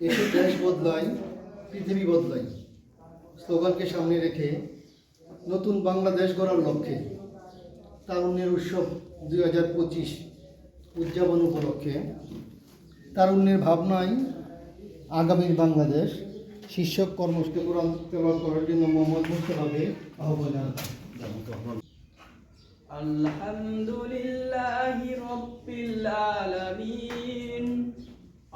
এসে দেশ বদলায়, পৃথিবী বদলায়। স্লোগানকে সামনে রেখে নতুন বাংলাদেশ গড়ার লক্ষ্যে তারুণ্যের উৎসব দুই হাজার পঁচিশ উদযাপন উপলক্ষে তারুণ্যের ভাবনায় আগামীর বাংলাদেশ শীর্ষক কর্মসূচি কোরআন তেলাওয়াত করার জন্য মোহাম্মদ মুস্তফাকে আহ্বান জানান আলহামদুলিল্লাহি রাব্বিল আলামিন।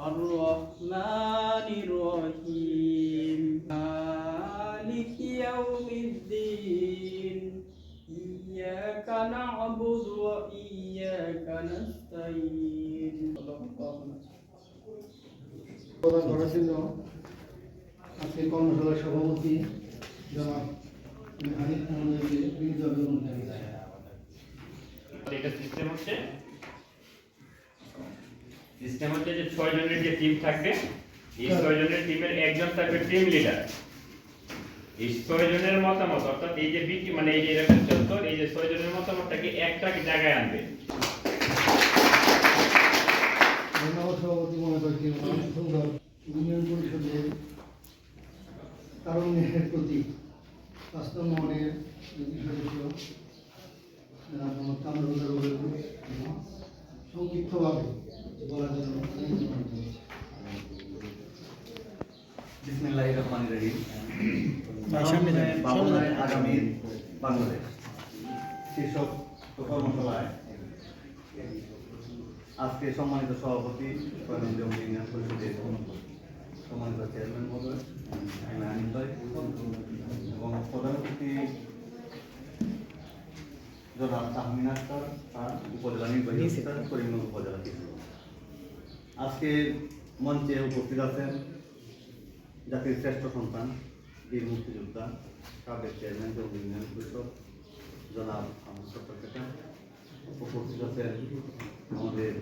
الرحمن الرحيم مالك يوم الدين إياك نعبد وإياك نستعين প্রদান করার জন্য আজকে কর্মশালার সভাপতি জনাব হানিফ মোহাম্মদকে বিনীতভাবে অনুরোধ জানাই। এটা সিস্টেম হচ্ছে সিস্টেম হচ্ছে যে ছয় জনের যে টিম থাকবে এই ছয় জনের টিমের একজন থাকবে টিম লিডার এই ছয় জনের মতামত অর্থাৎ এই যে বিটি মানে এই যে এরকম চত্বর এই যে ছয় জনের মতামতটাকে একটা জায়গায় আনবে ধন্যবাদ সভাপতি মনে করছি অনেক সুন্দর ইউনিয়ন পরিষদের তারুণ্যের প্রতি বাস্তব মহলের দুটি সদস্য জনাব মোহাম্মদ কামরুল্লাহ রুবেল সংক্ষিপ্তভাবে বলার জন্য অনুরোধ জানাচ্ছি। বিসমিল্লাহির রহমানির রহিম আগামীর বাংলাদেশ। শীর্ষক কর্মশালায় আজকে সম্মানিত সভাপতি ইউনিয়ন পরিষদের সম্মানিত চেয়ারম্যান মহোদয় এবং প্রধান অতিথি জনাব তাহমিন আক্তার আর উপজেলা নির্বাহী করিমগঞ্জ উপজেলা আজকে মঞ্চে উপস্থিত আছেন জাতির শ্রেষ্ঠ সন্তান, বীর মুক্তিযোদ্ধা সাবেক চেয়ারম্যান এবং ইউনিয়ন পরিষদ, জনাব আহমদ সত্তর কেটা উপস্থিত আছেন আমাদের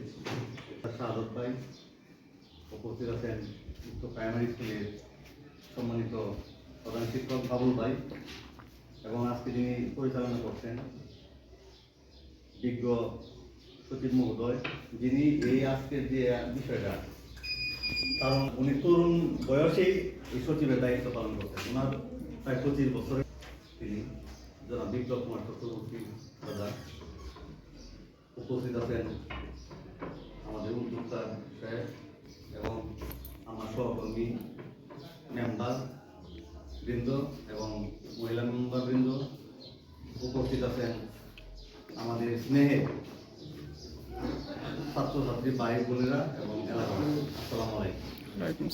শাহাদত ভাই, উপস্থিত আছেন উক্ত প্রাইমারি স্কুলের সম্মানিত প্রধান শিক্ষক বাবুল ভাই এবং আজকে যিনি পরিচালনা করছেন বিজ্ঞ সচিব মহোদয়, যিনি এই আজকের যে বিষয়টা কারণ উনি তরুণ বয়সেই এই সচিবের দায়িত্ব পালন করতেন। ওনার প্রায় পঁচিশ বছরে তিনি জনাব বিপ্লব কুমার চক্রবর্তী দাদা উপস্থিত আছেন আমাদের উদ্যোক্তা সাহেব এবং আমার সহকর্মী মেম্বার বৃন্দ এবং মহিলা মেম্বার বৃন্দ উপস্থিত আছেন আমাদের স্নেহে। ছাত্রছাত্রী ভাই বোনেরা এবং এলাকা আসসালামু আলাইকুম।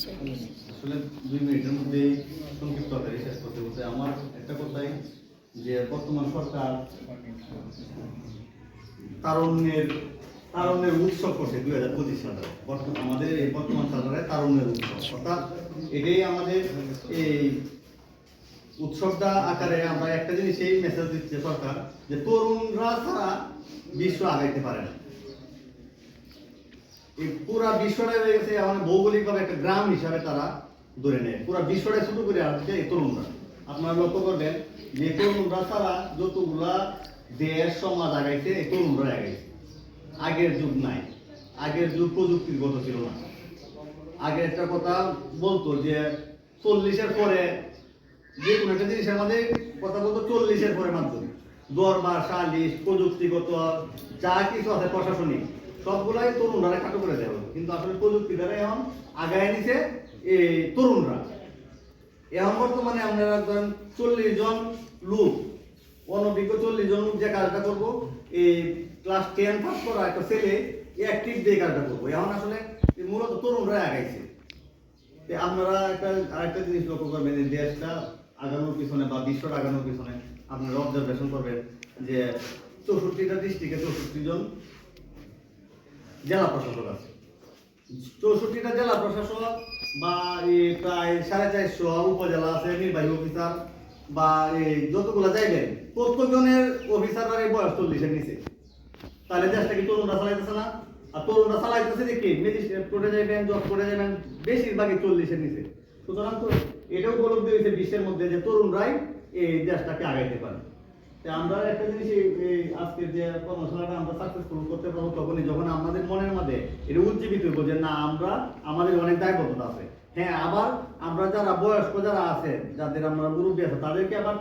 আসলে দুই মিনিটের মধ্যেই সংক্ষিপ্ত আকারে শেষ করতে বলতে আমার একটা কথাই যে বর্তমান সরকার তারুণ্যের তারুণ্যের উৎসব করছে দুই হাজার পঁচিশ সালে। আমাদের এই বর্তমান সরকারের তারুণ্যের উৎসব। অর্থাৎ এটাই আমাদের এই উৎসবটা আকারে আমরা একটা জিনিস এই মেসেজ দিচ্ছে সরকার যে তরুণরা ছাড়া বিশ্ব আগাইতে পারে না। এই পুরা বিশ্বটাই হয়ে গেছে আমাদের ভৌগোলিকভাবে একটা গ্রাম হিসাবে তারা ধরে নেয়। পুরা বিশ্বটাই শুরু করে আসছে এই তরুণরা। আপনারা লক্ষ্য করবেন, যে তরুণরা ছাড়া যতগুলা দেশ, সমাজ আগাইছে, এই তরুণরা আগাইছে। আগের যুগ নাই। আগের যুগ প্রযুক্তির গত ছিল না। আগে একটা কথা বলতো যে চল্লিশের পরে যে কোনো একটা জিনিসের মধ্যে কথা বলতো, চল্লিশের পরে মাধ্যমে। দরবার, সালিশ, প্রযুক্তিগত, যা কিছু আছে প্রশাসনিক। সবগুলাই তরুণরা খাটো করে দেওয়া। কিন্তু আসলে প্রযুক্তি দ্বারা এখন আগায় নিছে এই তরুণরা। এখন বর্তমানে আমরা ধরেন চল্লিশ জন লোক, অনভিজ্ঞ চল্লিশ জন লোক যে কাজটা করব, এই ক্লাস টেন পাস করা একটা ছেলে অ্যাক্টিভ দিয়ে কাজটা করব। এখন আসলে মূলত তরুণরা আগাইছে। আপনারা একটা, আরেকটা জিনিস লক্ষ্য করবেন এই দেশটা আগানোর পিছনে বা বিশ্বটা আগানোর পিছনে আপনারা অবজারভেশন করবেন যে চৌষট্টিটা ডিস্ট্রিক্টে চৌষট্টি জন জেলা প্রশাসক আছে। চৌষট্টিটা জেলা প্রশাসক বা এই প্রায় সাড়ে চারশো উপজেলা আছে, নির্বাহী অফিসার বা এই যতগুলো যাইবেন প্রত্যেকজনের অফিসারের এই বয়স চল্লিশের নিচে? তাহলে দেশটা কি তরুণরা চালাইতেছে না। আর তরুণরা চালাইতেছে যে কি? ম্যাজিস্ট্রেট কোর্টে যাবেন জজ কোর্টে যাবেন বেশিরভাগই চল্লিশের নিচে। সুতরাং তো এটা উপলব্ধি হয়েছে বিশ্বের মধ্যে যে তরুণরাই এই দেশটাকে আগাইতে পারে। আমরা একটা জিনিস আজকের যে কর্মশালাটা আমরা সাকসেসফুল করতে পারব তখনই যখন আমাদের মনের মধ্যে এটা উজ্জীবিত হইব যে না, আমরা আমাদের অনেক দায়বদ্ধতা আছে। হ্যাঁ আবার আমরা যারা বয়স্ক যারা আছে, যাদের আমরা মুরব্বী আছে, তাদেরকে আবার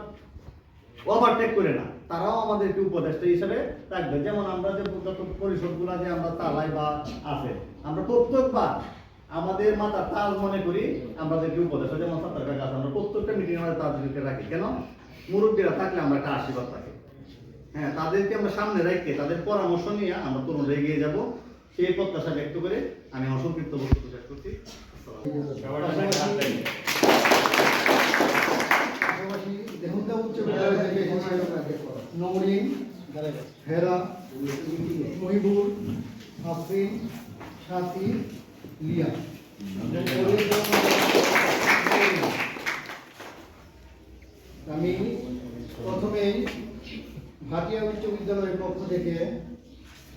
ওভারটেক করে না। তারাও আমাদের একটি উপদেষ্টা হিসেবে থাকবে যেমন আমরা যে যত পরিষদগুলো যে আমরা চালাই বা আছে, আমরা প্রত্যেকবার আমাদের মাথা তাল মনে করি আমাদেরকে উপদেষ্টা যেমন সত্তর কাছে আমরা প্রত্যেকটা মিটিং আমাদের তাদেরকে রাখি। কেন? মুরব্বীরা থাকলে আমরা একটা আশীর্বাদ পাই হ্যাঁ তাদেরকে আমরা সামনে রেখে, তাদের পরামর্শ নিয়ে আমরা তরুণরা এগিয়ে যাব। সেই প্রত্যাশা ব্যক্ত করে আমি আমার সংক্ষিপ্ত বক্তব্য শেষ করছি। থেকে সাথী লিয়া আমি প্রথমেই ভাটিয়া উচ্চ বিদ্যালয়ের পক্ষ থেকে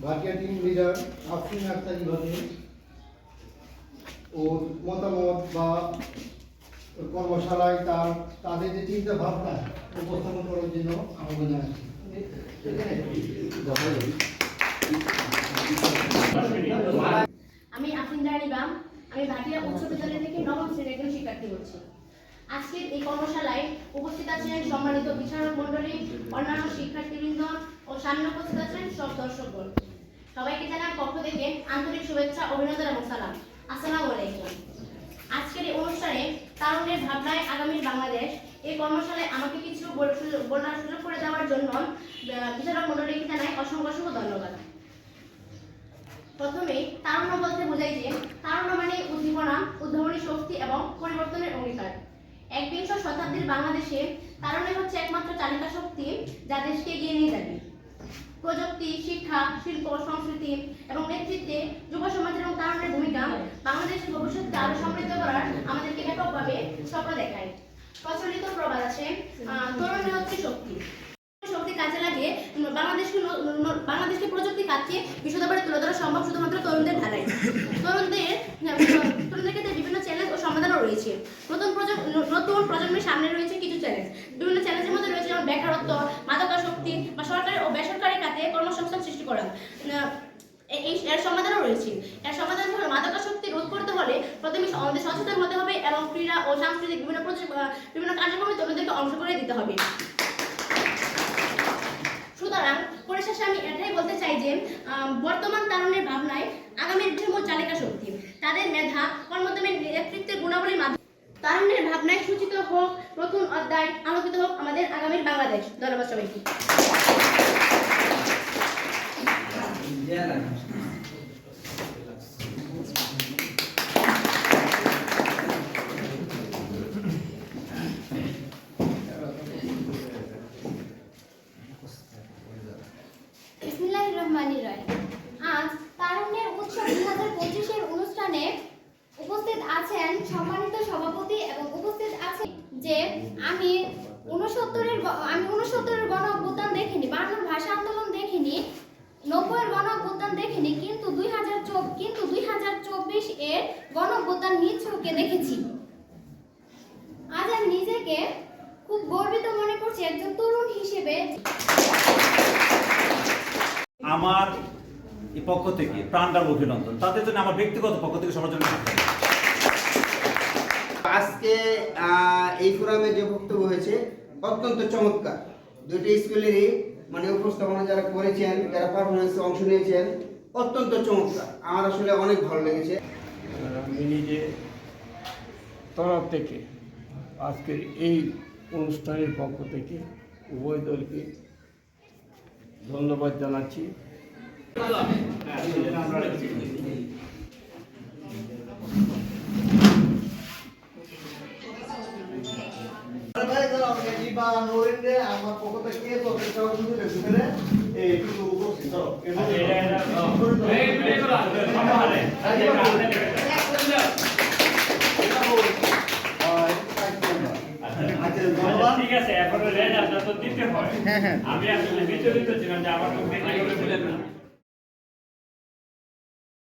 ভাটিয়া টিম লিডার আফরিন আক্তার ইভাকে ওর মতামত বা কর্মশালায় তার, তাদের যে চিন্তা ভাবনা, উপস্থাপন করার জন্য আহ্বান জানাচ্ছি আমি আফরিন জাহানিবাম আমি ভাটিয়া উচ্চ বিদ্যালয় থেকে নবম শ্রেণির একজন শিক্ষার্থী হচ্ছি। আজকের এই কর্মশালায় উপস্থিত আছেন সম্মানিত বিচারক মণ্ডলী, অন্যান্য শিক্ষার্থীবৃন্দ ও সামনে উপস্থিত আছেন সব দর্শকগণ সবাইকে জানার পক্ষ থেকে আন্তরিক শুভেচ্ছা, অভিনন্দন এবং সালাম। আসসালামু আলাইকুম। আজকের এই অনুষ্ঠানে তারুণের ভাবনায় আগামীর বাংলাদেশ এই কর্মশালায় আমাকে কিছু বলার সুযোগ করে দেওয়ার জন্য বিচারক মণ্ডলীকে জানাই অসংখ্য অসংখ্য ধন্যবাদ। প্রথমেই তারুণ্য বলতে বোঝাই যে, তারুণ্য মানে উদ্দীপনা, উদ্ভাবনী শক্তি এবং পরিবর্তনের অঙ্গীকার। একবিংশ শতাব্দীর বাংলাদেশে তারুণ্য হচ্ছে একমাত্র চালিকা শক্তি যা দেশকে এগিয়ে নিয়ে যাবে। প্রযুক্তি শিক্ষা শিল্প সংস্কৃতি এবং নেতৃত্বে যুব সমাজ এবং তারুণের ভূমিকা বাংলাদেশের ভবিষ্যৎকে আরও সমৃদ্ধ করার আমাদেরকে ব্যাপকভাবে স্বপ্ন দেখায়। প্রচলিত প্রবাদ আছে আহ, তরুণী হচ্ছে শক্তি। শক্তি কাজে লাগে বাংলাদেশকে বাংলাদেশকে প্রযুক্তি খাতকে বিশ্বদরবারে তুলে ধরা সম্ভব শুধুমাত্র তরুণদের তরুণদের তরুণদের ক্ষেত্রে বিভিন্ন চ্যালেঞ্জ ও রয়েছে। নতুন প্রজন্ম নতুন প্রজন্মের সামনে রয়েছে কিছু চ্যালেঞ্জ বিভিন্ন চ্যালেঞ্জের মধ্যে রয়েছে যেমন বেকারত্ব, মাদকাসক্তি বা সরকারি ও বেসরকারি খাতে কর্মসংস্থান সৃষ্টি করা। এই, এর সমাধানও রয়েছে। এর সমাধান হলো মাদকাসক্তি রোধ করতে হলে প্রথমে আমাদের সচেতন হতে হবে এবং ক্রীড়া ও সাংস্কৃতিক বিভিন্ন বিভিন্ন কার্যক্রমে তরুণদেরকে অংশগ্রহণ দিতে হবে সুতরাং পরিশেষে আমি এটাই বলতে চাই যে বর্তমান তারুণের ভাবনায় আগামীর ধর্ম চালিকা শক্তি। তাদের মেধা কর্মদমের নেতৃত্বের গুণাবলীর মাধ্যমে তারুণের ভাবনায় সূচিত হোক, নতুন অধ্যায় আলোকিত হোক আমাদের আগামীর বাংলাদেশ। ধন্যবাদ সবাইকে বিসমিল্লাহির রহমানির রহিম আজ তারুণ্যের উৎসব দুই হাজার পঁচিশের অনুষ্ঠানে উপস্থিত আছেন সম্মানিত সভাপতি এবং উপস্থিত আছেন যে আমি উনসত্তরের আমি উনসত্তরের গণ অভ্যুত্থান দেখিনি বাংলার ভাষা আন্দোলন দেখিনি নব্বইয়ের গণ অভ্যুত্থান দেখিনি কিন্তু দুই হাজার কিন্তু দুই হাজার চব্বিশ এর গণ অভ্যুত্থান নিজ চোখে দেখেছি। আজ আমি নিজেকে খুব গর্বিত মনে করছি একজন তরুণ হিসেবে। আমার এই পক্ষ থেকে প্রাণদার অভিনন্দন। তাদের জন্য আমার ব্যক্তিগত পক্ষ থেকে সবার জন্য আজকে আহ, এই ফোরামে যে বক্তব্য হয়েছে অত্যন্ত চমৎকার। দুটি স্কুলেরই মানে উপস্থাপনা যারা করেছেন, যারা পারফরমেন্সে অংশ নিয়েছেন, অত্যন্ত চমৎকার। আমার আসলে অনেক ভালো লেগেছে। আমি নিজে তরফ থেকে আজকের এই অনুষ্ঠানের পক্ষ থেকে উভয় দলকে ধন্যবাদ জানাচ্ছি। আচ্ছা। আচ্ছা আচ্ছা, ধন্যবাদ ঠিক আছে এখন রেজাল্টটা তো দিতে হয় আমি আসলে বিচলিত ছিলাম যে আমার